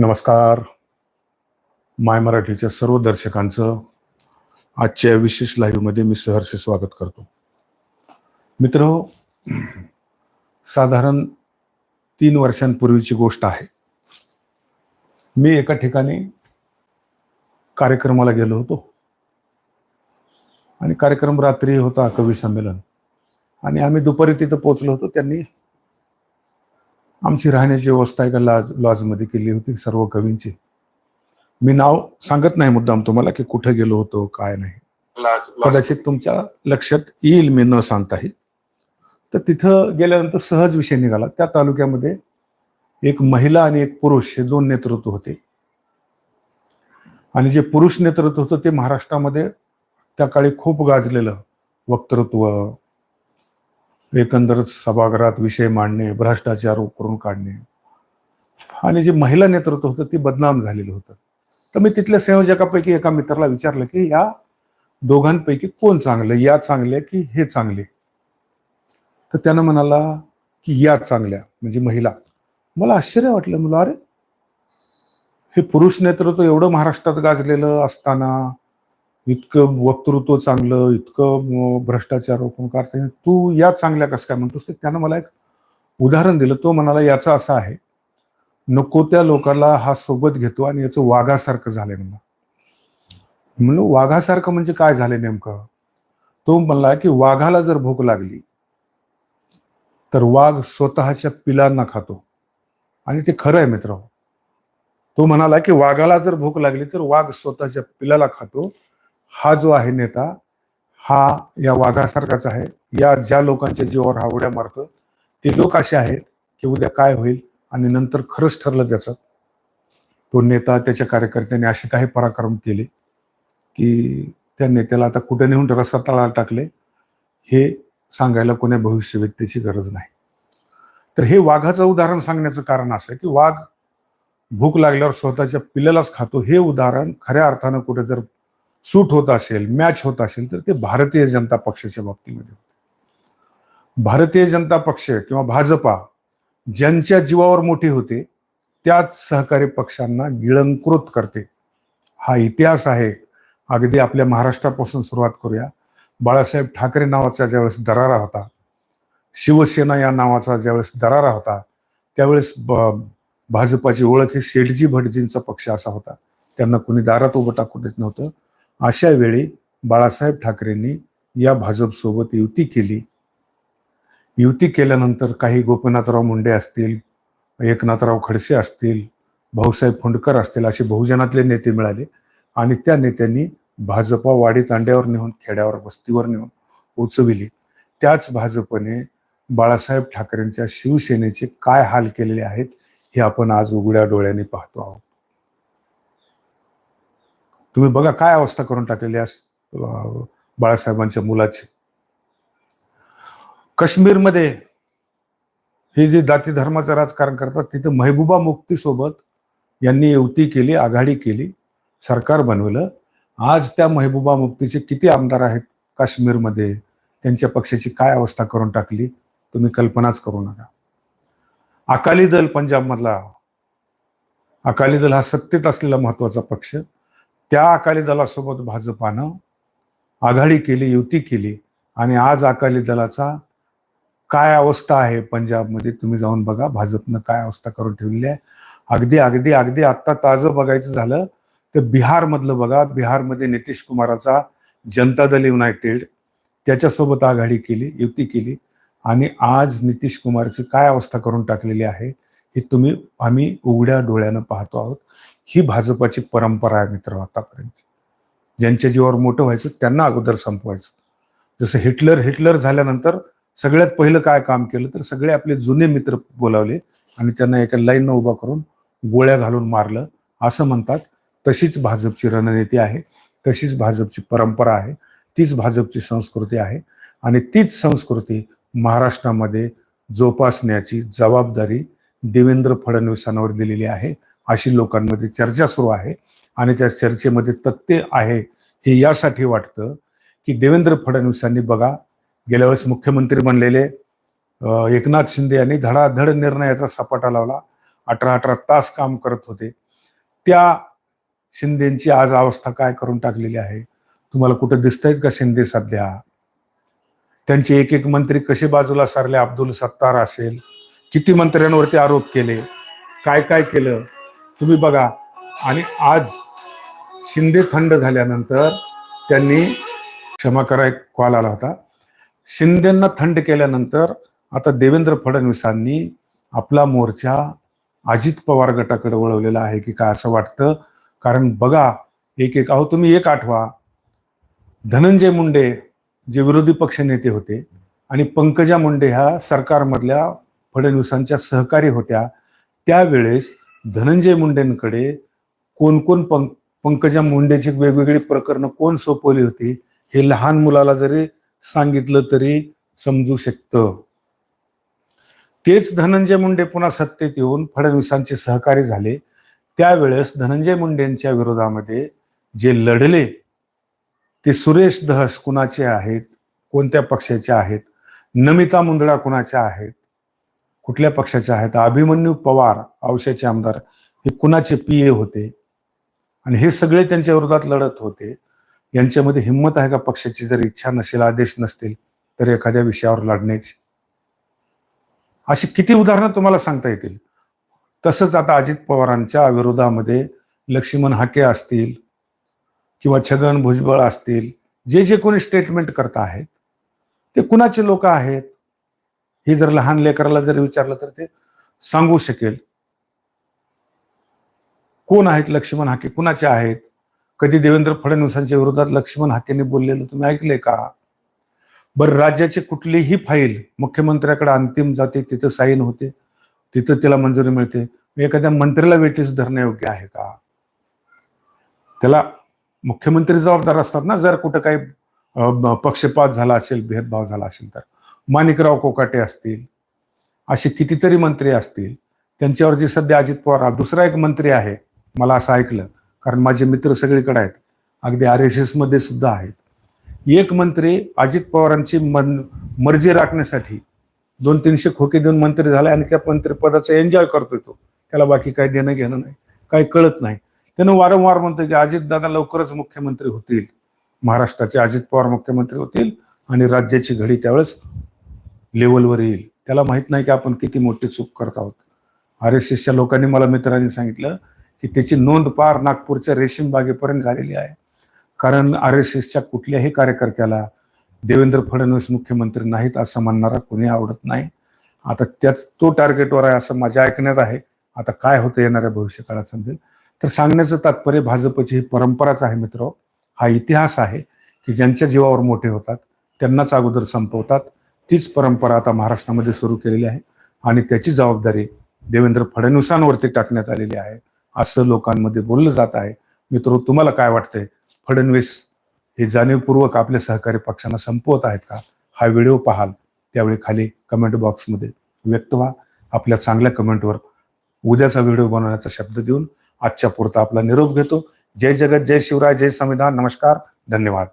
नमस्कार. माय मराठीच्या सर्व दर्शकांचं आजच्या विशेष लाईव्हमध्ये मी सहर्ष स्वागत करतो. मित्र साधारण तीन वर्षांपूर्वीची गोष्ट आहे. मी एका ठिकाणी कार्यक्रमाला गेलो होतो. आणि कार्यक्रम रात्री होता कवी संमेलन. आणि आम्ही दुपारी तिथं पोचलो होतो त्यांनी आमची राहण्याची व्यवस्था एका लॉज लॉजमध्ये केली होती सर्व कवींची. मी नाव सांगत नाही मुद्दाम तुम्हाला की कुठे गेलो होतो काय नाही. कदाचित तुमच्या लक्षात येईल मी न सांगताही तर तिथं गेल्यानंतर सहज विषय निघाला. त्या तालुक्यामध्ये एक महिला आणि एक पुरुष हे दोन नेतृत्व होते. आणि जे पुरुष नेतृत्व होतं ते महाराष्ट्रामध्ये त्या काळी खूप गाजलेलं वक्तृत्व एकंदरच सभागृहात विषय मांडणे भ्रष्टाचार करून काढणे. आणि जे महिला नेतृत्व होतं ते बदनाम झालेलं होतं. तर मी तिथल्या संयोजकापैकी एका मित्राला विचारलं की या दोघांपैकी कोण चांगलं? या चांगल्या की हे चांगले? तर त्यानं म्हणाला की या चांगल्या म्हणजे महिला. मला आश्चर्य वाटलं. मला अरे हे पुरुष नेतृत्व एवढं महाराष्ट्रात गाजलेलं असताना इतकं वक्तृत्व चांगलं इतकं भ्रष्टाचार रोखून काढता तू या चांगल्या कसं काय म्हणतोस ते? त्यानं मला एक उदाहरण दिलं. तो म्हणाला याचा असं आहे नको त्या लोकाला हा सोबत घेतो आणि याचं वाघासारखं झालंय म्हणा म्हणलं वाघासारखं म्हणजे काय झालं नेमकं? तो म्हणला की वाघाला जर भूक लागली तर वाघ स्वतःच्या पिलांना खातो. आणि ते खरं आहे मित्र. तो म्हणाला की वाघाला जर भूक लागली तर वाघ स्वतःच्या पिलाला खातो हा जो आहे नेता हा या वाघासारखाच आहे. या ज्या लोकांच्या जीवावर हा उड्या मारतो ते लोक असे आहेत की उद्या काय होईल आणि नंतर खरंच ठरलं त्याचं. तो नेता त्याच्या कार्यकर्त्यांनी असे काही पराक्रम केले की त्या नेत्याला आता कुठे नेऊन रस्ता तळाला टाकले हे सांगायला कोण्या भविष्य व्यक्तीची गरज नाही. तर हे वाघाचं उदाहरण सांगण्याचं कारण असं की वाघ भूक लागल्यावर स्वतःच्या पिल्यालाच खातो. हे उदाहरण खऱ्या अर्थानं कुठे जर सूट होत असेल मॅच होत असेल तर ते भारतीय जनता पक्षाच्या बाबतीमध्ये होते. भारतीय जनता पक्ष किंवा भाजपा ज्यांच्या जीवावर मोठी होते त्याच सहकारी पक्षांना गिळंकृत करते. हा इतिहास आहे. अगदी आपल्या महाराष्ट्रापासून सुरुवात करूया. बाळासाहेब ठाकरे नावाचा ज्यावेळेस दरारा होता शिवसेना या नावाचा ज्यावेळेस दरारा होता त्यावेळेस भाजपाची ओळख ही शेठजी भटजींचा पक्ष असा होता. त्यांना कोणी दारात उभं टाकू देत नव्हतं. अशा वेळी बाळासाहेब ठाकरेंनी या भाजपसोबत युती केली. युती केल्यानंतर काही गोपीनाथराव मुंडे असतील एकनाथराव खडसे असतील भाऊसाहेब फुंडकर असतील असे बहुजनातले नेते मिळाले आणि त्या नेत्यांनी भाजपा वाडी तांड्यावर नेऊन खेड्यावर वस्तीवर नेऊन उचविली. त्याच भाजपने बाळासाहेब ठाकरेंच्या शिवसेनेचे काय हाल केलेले आहेत हे आपण आज उघड्या डोळ्याने पाहतो आहोत. तुम्ही बघा काय अवस्था करून टाकलेली आहे बाळासाहेबांच्या मुलाची. काश्मीरमध्ये हे जे जाती धर्माचं राजकारण करतात तिथे महबूबा मुक्ती सोबत यांनी युती केली आघाडी केली सरकार बनवलं. आज त्या महबूबा मुक्तीचे किती आमदार आहेत काश्मीरमध्ये? त्यांच्या पक्षाची काय अवस्था करून टाकली? तुम्ही कल्पनाच करू नका. अकाली दल पंजाबमधला. अकाली दल हा सत्तेत असलेला महत्त्वाचा पक्ष. त्या अकाली दलासोबत भाजपानं आघाडी केली युती केली आणि आज अकाली दलाचा काय अवस्था आहे पंजाबमध्ये तुम्ही जाऊन बघा. भाजपनं काय अवस्था करून ठेवलेली आहे. अगदी अगदी अगदी आत्ता ताजं बघायचं झालं तर बिहारमधलं बघा. बिहारमध्ये नितीश कुमाराचा जनता दल युनायटेड त्याच्यासोबत आघाडी केली युती केली आणि आज नितीश कुमारची काय अवस्था करून टाकलेली आहे ही तुम्ही आम्ही उघड्या डोळ्यानं पाहतो आहोत. ही भाजपाची परंपरा आहे मित्र आतापर्यंत ज्यांच्या जीवावर मोठं व्हायचं त्यांना अगोदर संपवायचं. जसं हिटलर हिटलर झाल्यानंतर सगळ्यात पहिलं काय काम केलं तर सगळे आपले जुने मित्र बोलावले आणि त्यांना एका लाईननं उभा करून गोळ्या घालून मारलं. असं म्हणतात तशीच भाजपची रणनीती आहे तशीच भाजपची परंपरा आहे तीच भाजपची संस्कृती आहे आणि तीच संस्कृती महाराष्ट्रामध्ये जोपासण्याची जबाबदारी देवेंद्र फडणवीसांवर दिलेली आहे. अशी लोकांमध्ये चर्चा सुरू आहे आणि त्या चर्चेमध्ये तथ्य आहे हे यासाठी वाटतं की देवेंद्र फडणवीसांनी बघा गेल्या वेळेस मुख्यमंत्री बनलेले एकनाथ शिंदे यांनी धडाधड निर्णयाचा सपाटा लावला अठरा अठरा तास काम करत होते. त्या शिंदेची आज अवस्था काय करून टाकलेली आहे? तुम्हाला कुठं दिसतायत का शिंदे सध्या? त्यांचे एक एक मंत्री कसे बाजूला सारले? अब्दुल सत्तार असेल. किती मंत्र्यांवरती आरोप केले? काय काय केलं? तुम्ही बघा. आणि आज शिंदे थंड झाल्यानंतर त्यांनी क्षमा करा एक कॉल आला होता. शिंदेंना थंड केल्यानंतर आता देवेंद्र फडणवीसांनी आपला मोर्चा अजित पवार गटाकडे वळवलेला आहे की काय असं वाटतं? कारण बघा एक एक अहो तुम्ही एक आठवा. धनंजय मुंडे जे विरोधी पक्ष नेते होते आणि पंकजा मुंडे ह्या सरकारमधल्या फडणवीसांच्या सहकारी होत्या त्यावेळेस धनंजय मुंडेंकडे कोण कोण पंक पंकजा मुंडेची वेगवेगळी प्रकरणं कोण सोपवली होती हे लहान मुलाला जरी सांगितलं तरी समजू शकतं. तेच धनंजय मुंडे पुन्हा सत्तेत येऊन फडणवीसांचे सहकारी झाले. त्यावेळेस धनंजय मुंडेंच्या विरोधामध्ये जे लढले ते सुरेश दहस कुणाचे आहेत कोणत्या पक्षाचे आहेत नमिता मुंदडा कुणाच्या आहेत कुठल्या पक्षाचे आहेत? अभिमन्यू पवार औशाचे आमदार हे कुणाचे पी ए होते? आणि हे सगळे त्यांच्या विरोधात लढत होते. यांच्यामध्ये हिंमत आहे का पक्षाची? जर इच्छा नसेल आदेश नसतील तर एखाद्या विषयावर लढण्याची. अशी किती उदाहरणं तुम्हाला सांगता येतील? तसंच आता अजित पवारांच्या विरोधामध्ये लक्ष्मण हाके असतील किंवा छगन भुजबळ असतील जे जे कोणी स्टेटमेंट करत आहेत ते कुणाचे लोक आहेत? हे जर लहान लेकराला जर विचारलं तर ते सांगू शकेल. कोण आहेत लक्ष्मण हाके? कुणाचे आहेत? कधी देवेंद्र फडणवीसांच्या विरोधात लक्ष्मण हाकेने बोललेलं तुम्ही ऐकले का? बरं राज्याची कुठलीही फाईल मुख्यमंत्र्याकडे अंतिम जाते तिथं साईन होते तिथं त्याला मंजुरी मिळते. एखाद्या मंत्र्याला वेटीस धरणं योग्य आहे का? त्याला मुख्यमंत्री जबाबदार असतात ना जर कुठं काही पक्षपात झाला असेल भेदभाव झाला असेल तर. माणिकराव कोकाटे असतील असे कितीतरी मंत्री असतील त्यांच्यावर जे सध्या अजित पवार दुसरा एक मंत्री आहे मला असं ऐकलं कारण माझे मित्र सगळीकडे आहेत अगदी आर एस एसमध्ये सुद्धा आहेत. एक मंत्री अजित पवारांची मन मर्जी राखण्यासाठी दोन तीनशे खोके देऊन मंत्री झाला आणि त्या मंत्रिपदाचा एन्जॉय करतोय तो. त्याला बाकी काही देणं घेणं नाही काही कळत नाही. त्यानं वारंवार म्हणतो की अजितदादा लवकरच मुख्यमंत्री होतील. महाराष्ट्राचे अजित पवार मुख्यमंत्री होतील आणि राज्याची घडी त्यावेळेस लेवलवर येईल. त्याला माहीत नाही की आपण किती मोठी चूक करत आहोत. आर एस एसच्या लोकांनी मला मित्रांनी सांगितलं की त्याची नोंद पार नागपूरच्या रेशीमबागेपर्यंत झालेली आहे. कारण आर एस एसच्या कुठल्याही कार्यकर्त्याला देवेंद्र फडणवीस मुख्यमंत्री नाहीत असं म्हणणारा कोणी आवडत नाही. आता त्याच तो टार्गेटवर आहे असं माझ्या ऐकण्यात आहे. आता काय होतं येणाऱ्या भविष्यकाळात समजेल. तर सांगण्याचं तात्पर्य भाजपची ही परंपराच आहे मित्र. हा इतिहास आहे की ज्यांच्या जीवावर मोठे होतात त्यांनाच अगोदर संपवतात. तीच परंपरा आता महाराष्ट्रामध्ये सुरू केलेली आहे आणि त्याची जबाबदारी देवेंद्र फडणवीसांवरती टाकण्यात आलेली आहे. असं लोकांमध्ये बोललं जात आहे. मित्र तुम्हाला काय वाटतंय? फडणवीस हे जाणीवपूर्वक आपल्या सहकारी पक्षांना संपवत आहेत का? हा व्हिडिओ पाहाल. त्यावेळी खाली कमेंट बॉक्समध्ये व्यक्त व्हा. आपल्या चांगल्या कमेंटवर उद्याचा व्हिडिओ बनवण्याचा शब्द देऊन आजच्या पुरता आपला निरोप घेतो. जय जगत जय शिवराय जय संविधान. नमस्कार. धन्यवाद.